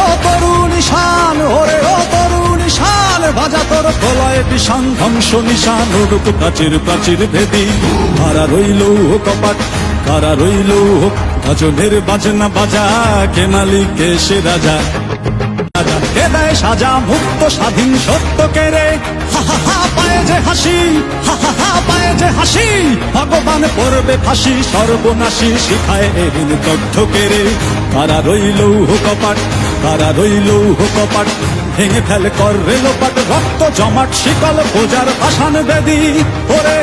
ও প্রলয় বিষান ধ্বংস নিশান উড়ুক প্রাচীর প্রাচীর ভেদি। কারা রইল কপাট, কারা রইল গাজনের বাজনা বাজা কে মালিক কে সে রাজা। রাজা কে দেয় সাজা, মুক্ত, স্বাধীন, সত্য কেড়ে হা হা হা, পায়ে যে হাসি, হা হা হা, পায়ে যে হাসি। ভগবান পড়বে ফাঁসি, সর্বনাশী শিখায় এদিন তথ্য কেড়ে কারা রইল কপাট কারা রইল হুকপাট ভেঙে ফেল কর রেলোপাট রক্ত জমাট শিকল বোজার পাষাণ বেদি। ওরে